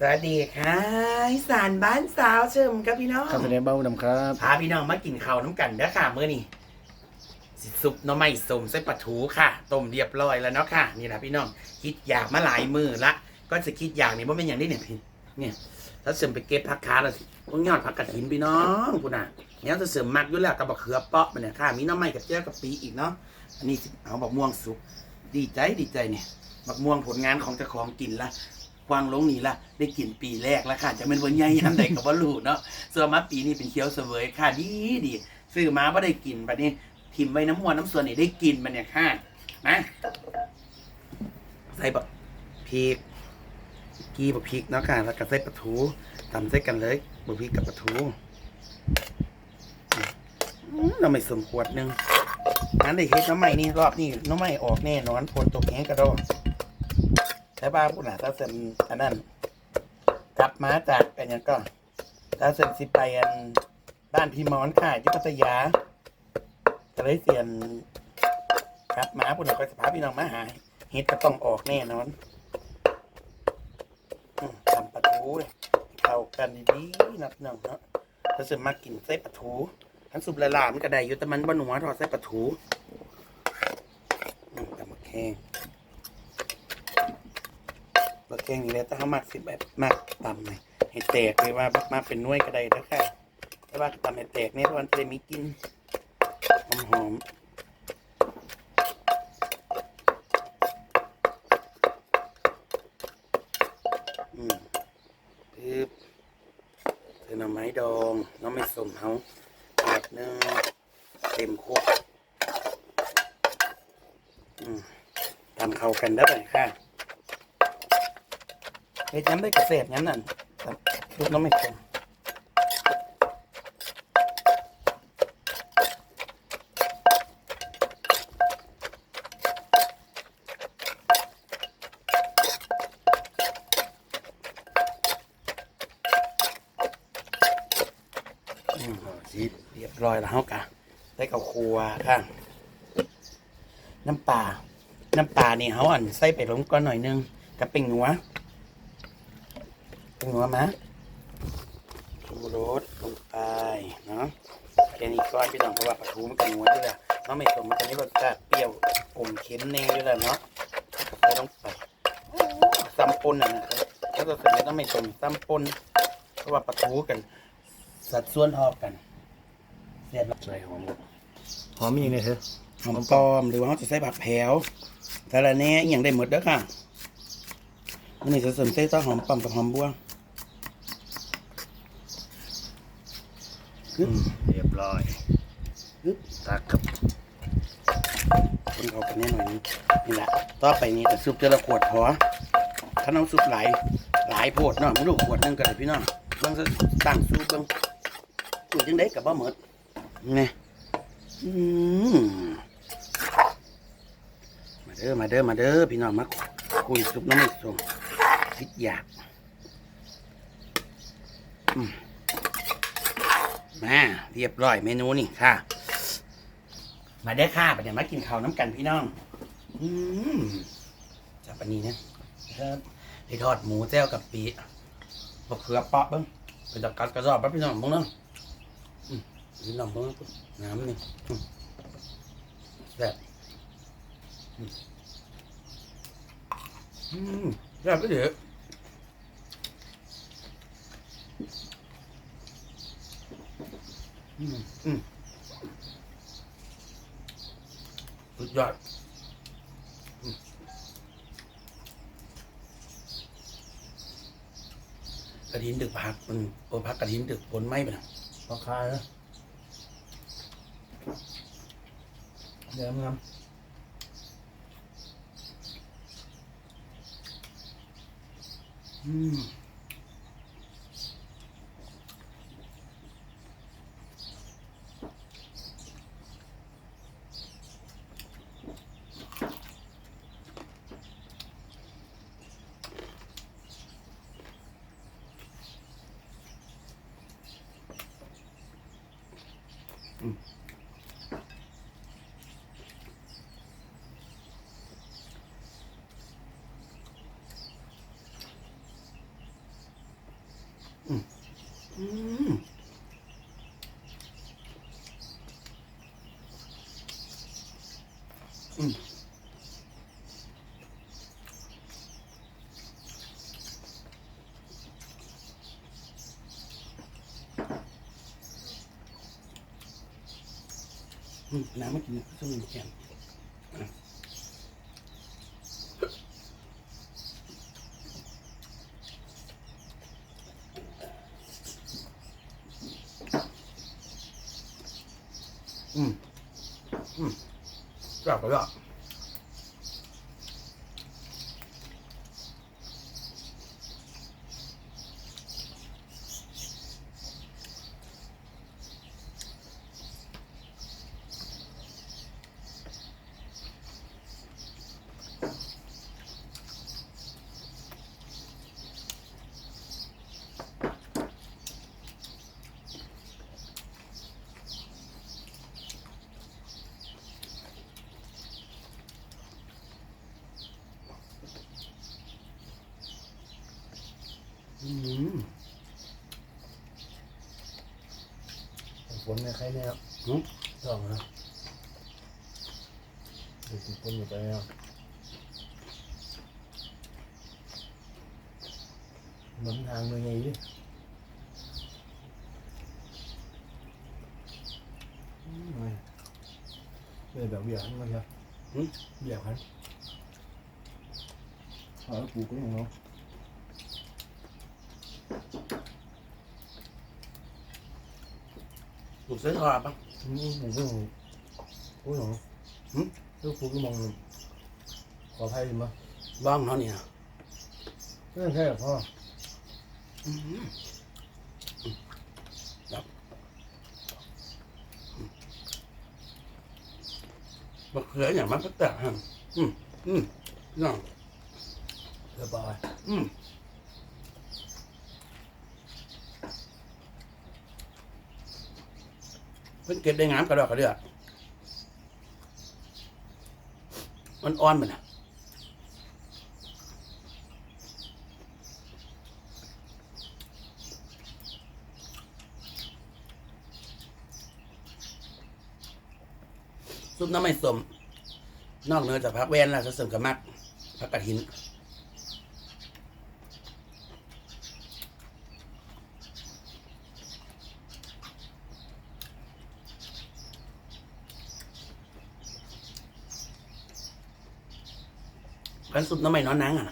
สวัสดีค่ะอีสานบ้านสาวเชิมครับพี่น้องข้าวแสดงเบ้าดำครับพาพี่น้องมากินข้าวน้ำกันเด้อค่ะมื้อนี้สิซุปหน้ำไม้สมใส่ปลาทูค่ะต้มเรียบร้อยแล้วเนาะค่ะ นี่แหละพี่น้องคิดอยากมาหลายมือละก็จะคิดอยากนี่ว่าเป็นอย่างนี้เนี่ยพี่เนี่ยถ้าเสริมไปเก็บผักคาแล้วสิต้องยอดผักกระถินพี่น้องคุณน่ะเนี่ยจะเสริมมักอยู่แล้วกับบักเขือเปาะมันเนี่ยค่ะ มีหน้ำไม้กับเจ้ากับปีอีกเนาะอันนี้สิเอาบักม่วงสุกดีใจดีใจเนี่ยบักม่วงผลงานของเจ้าของกินละ กวางลงนี่ละได้กินปีแรกแล้วค่ะ จะเป็นวันใหญ่ยามใดกับว่ารู้เนาะส่วนมาปีนี้เป็นเคี้ยวเสวยค่ะดีดีซื้อมาว่าได้กินบัดนี้ทิมไว้น้ำมันน้ำส่วนนี่ได้กินมันเนี่ยค่ะนะใส่บักพริกกีบักพริกเนาะค่ะแล้วก็ใส่ปลาทูตำใส่กันเลยบักพริกกับปลาทูอืมเราไม่สมขวดหนึ่งงั้นได้เฮ็ดน้ำใหม่นี่รอบนี้น้ำใหม่ออกแน่นอนฝนตกแห้งกระโดด แต่บ้าพูดนะถ้าเสร็จอันนั้น กลับมาจากอันนี้ก็ถ้าเสร็จสิไปอันบ้านพี่มอนค่ะที่พัทยาจะได้เสียนกลับมาพูดนะก็สภาพพี่น้องมาหาเฮ็ดก็ต้องออกแน่นอนทำปลาทูเลยเข้ากันดีๆนับหนึ่งเนาะถ้าเสร็จมากินไส้ปลาทูทั้งสุปละลามันก็ได้อยู่แต่มันบนหัวทอดไส้ปลาทูแต่มาแข้ง บะแกงนี่แหละถ้าเขามักสิแบบมักตำเลยให้แตกเลยว่ามาเป็นน้วยก็ได้แล้วค่ะแต่ว่าตำให้แตกเนี่ยมันจะได้มีกลิ่นหอมหอมอืมปึ๊บใส่หน่อไม้ดองน้องไม้สมเขาแบบนึงเต็มคุกอืมตำเข้ากันได้เลยค่ะ เฮ็ดย้ำได้กเกษตรย้ำนั่นครับลูกน้องไม่คงอืมสิเรียบร้อยแล้วเฮากะได้กับครัวค่ะน้ำปลาน้ำปลานี่เขาอันใส่ไปลงก่อนหน่อยนึงกับเป็นหัว นหัวมะชูรสลงไปเนาะแค่นี้ก้อนพี่น้องเพราะว่าปลาทูมันกับหัวนี่แหละเนาะไม่สมมันจะนี่รสชาติเปรี้ยวอมเค็มแน่ด้วยแหละเนาะใส่ลงไปซ้ำปนอะนะครับแล้วก็เสร็จแล้วต้องไม่สมซ้ำปนเพราะว่าปลาทูกัน สัดส่วนเทอกันเสร็จแล้วใส่หอมหอมมีอย่างไรเถอะหอมปลอมหรือว่าเขาจะใส่ผักแผวแต่ละเนี้ยอหย่างได้หมดเด้อค่ะอันนี้จะสนใส่ต้นหอมปลอมกับหอมบัว อืม เรียบร้อยปึ๊บตักครับคนเขากันแน่หน่อยนึงนี่แหละต่อไปนี้จะซุปเจละขวดพอถ้าน้ำซุปหลายหลายโพดเนาะไม่รู้ขวดหนึงก็ได้พี่น้องเบิ่งซะตั้งซุปเบิ่งขวดจังได้กับบ่หมดไงอืมมาเด้อมาเด้อมาเด้อพี่น้องมาคุยซุปน้ำมันส่งคิดอยากอืม มาเรียบร้อยเมนูนี่ค่ะ มาได้ค่ะไปเดี๋ยวมากินข้าวน้ำกันพี่น้อง อืมจับอันนี้นะครับได้ทอดหมูแจ้วกับปีบกเขือเปาะเบ้างเป็นจับกัดกระสอบแป๊บพี่น้องบ้างเนาะอืมพี่น้องบ้างน้ำนี่แบบอืมแบบก็เดี๋ยวอืม อืมสุดยอดอืมกระถินดึกผักมันโอพักกระถินดึกผลไหม้ไปนะพอคายนะเดี๋ยวมึงอืม อืมอืมอืมน้ำไม่กินส้มแข็งอะอืมอืม กลับไฝนในใครเนี่ยอืมต้องนะเด็กฝนอยู่ไปแล้วหนุนทางเลยไงดิอืมไม่เป็นแบบเบียร์ให้มันครับเบียร์ครับเอาแล้วปลูกก็ยังเนาะ ถูกเส้นคอปะอืมปลูกก็ยังปลูกยังหืมลูกปลูกก็มองขออภัยมั้ยบ้องเนาะเนี่ยเรื่องแค่พ่ออืมครับมะเขืออย่างมันก็แตกฮะอืมอืมน้องเรียบร้อยอืม พิ่นเก็บได้งามกระดอกกระเดือมันอ่อนมันอะซุปน้ำไม่สม นอกเหนือจากพักแวนแล้วจะเสริมกับมักพักกระถิน กันซุปน้ำไม่น้อนนังอะ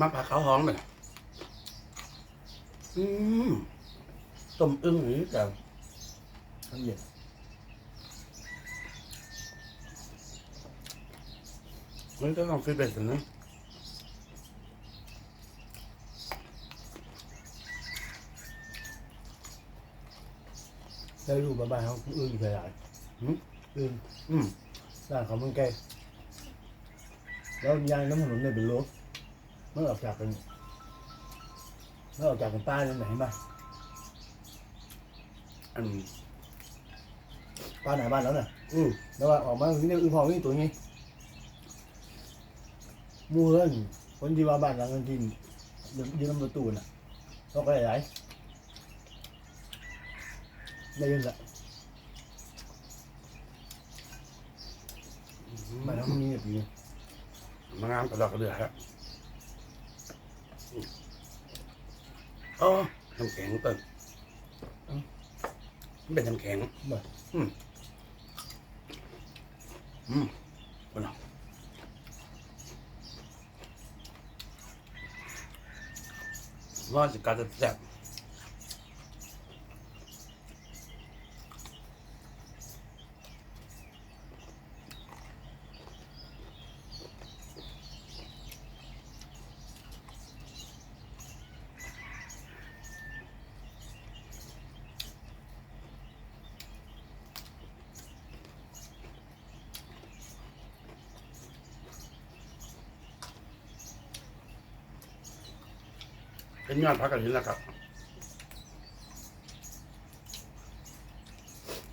มาผักเขาห้องเลยอืมต้มอึ้งหรือแต่ละเอียดมันก็ต้องฟิตเบสนะได้รูปบ้านเขาอื้ออยู่หลายอื้ออืม ด้านเขามันใกล้แล้วยางน้ำถนนเนี่ยเป็นรถมันอออกจากเป็นมันอออกจากเป็นป้ายนั่นไหนเห็นปะอันป้ายไหนบ้านแล้วน่ะอืมแล้วว่าออกมาที่นี่อือพอวิ่ตัวนี้มู่เพื่อนคนที่ว่าบ้านหลังนั้นที่ยืนลำประตูน่ะก็ไปไหนได้ยินละ บ้านเขามีแบบนี้มางามกระดอกกระเดือกครับอืมโอ้น้ำแข็งเติมมันเป็นน้ำแข็งบ่อืมอืมคนละว่าสิการจะแซ่บ เป็นยอดพักกันหินแล้วครับ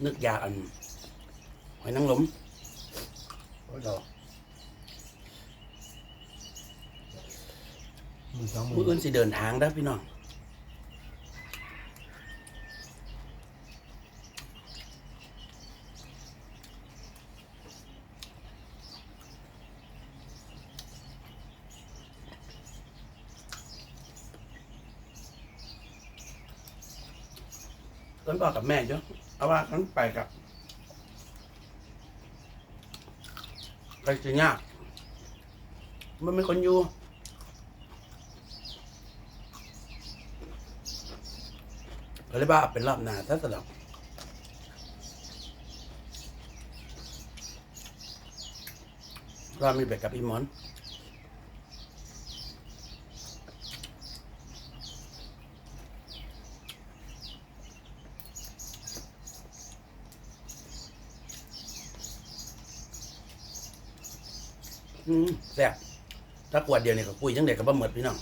นึกอยากอันหอยนางรมโอ้ยดอกมือสองมืมือออื่นสิเดินทางได้อพี่น้อง ต้นบอกกับแม่เยอะเอาว่าฉันไปกับไปจะยากมันไม่คนอยู่ก็เลยว่าเป็นรอบหน้าซะสลับรอบมีไปกับอีมอน อืมแซ่บถ้ากวดเดียวนี่ก็คุยจังเด็กกับบ่หมดพี่น้อง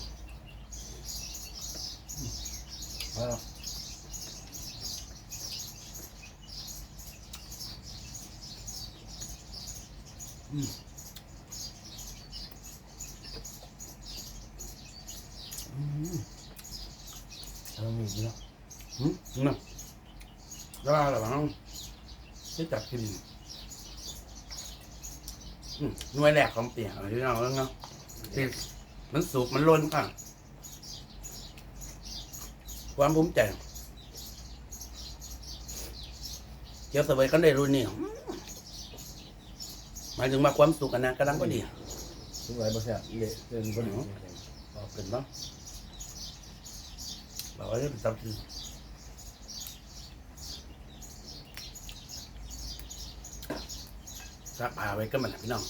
เอาละเอามีอีกเนาะหืมนั่นแล้วอะไรบ้างที่จับกินอืม หน่วยแรกของเปียกอะไรที่เราแล้วเนาะที่มันสุกมันล้นค่ะ ความภูมิใจเกี่ยวกับไปกันได้รุ่นนี้อืมหมายถึงว่าความสุขอันนั้นกำลังพอดีทุกไรบ่แซ่บเละเดินบ่ดีบอกเป็นเนาะบอกว่าจะเป็นตับคือ ซักผ้าไว้ก็มันนะพี่น้อง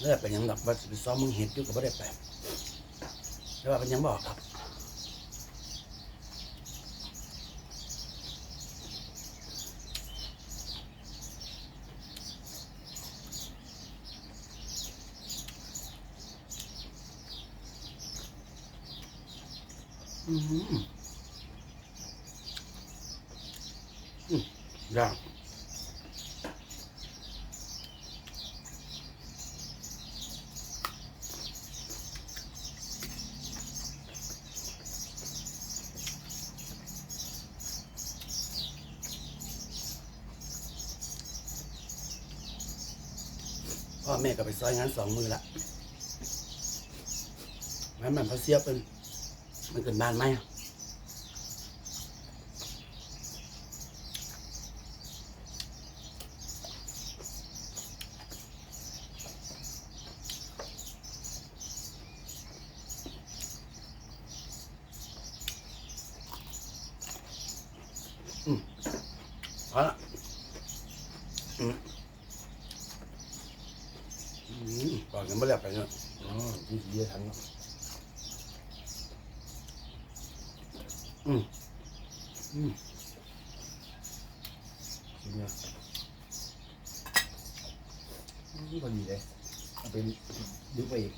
เลือดไปยังดอกว่าไปซ้อมมึงเห็ดอยู่กับไม่ได้ไปแล้วว่าเป็นยังบอกครับอืมอืม ยากพ่อแม่ก็ไปซอยงานสองมือละงั้นมันพอเสียเป็นมันเกิดบ้านไหมอะอืม เอาละอืมอืมบอกกันไม่ได้ไปเนาะอ๋อที่เดียทันเนาะอืมอืมกินเนาะอืมพอดีเลยเอาไปดึกไปอีก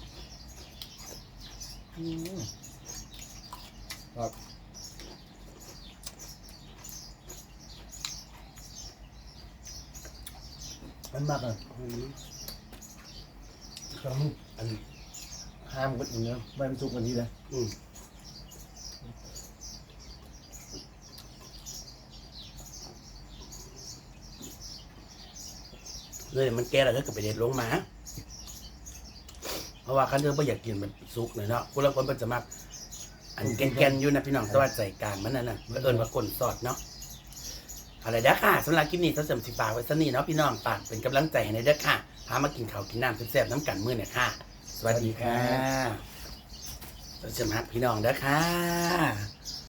อืมครับ มันมากอะอืมต้องอันห้ามกันอย่างเงี้ยไม่เป็นสุกวันนี้เลยอืมเลยมันแก่แล้วก็ไปเด็ดลงมา เพราะว่าคันเธอไม่อยากกินมันสุกเลยเนาะพวกเราคนมันจะมักอันแกนๆอยู่นะพี่น้องแต่ว่าใจกลางมันนั่นน่ะเอิญว่ากลนสอดเนาะ อะไรเด้อค่ะสำหรับคลิปนี้ต้องเสริมสิฝากไว้สนี่เนาะพี่น้องฝากเป็นกำลังใจให้ในเด้อค่ะพามากินข้าวกินน้ำแซ่บๆน้ำกันมื้อเนี่ยค่ะ สวัสดีค่ะเราจะมาพี่น้องเด้อค่ะ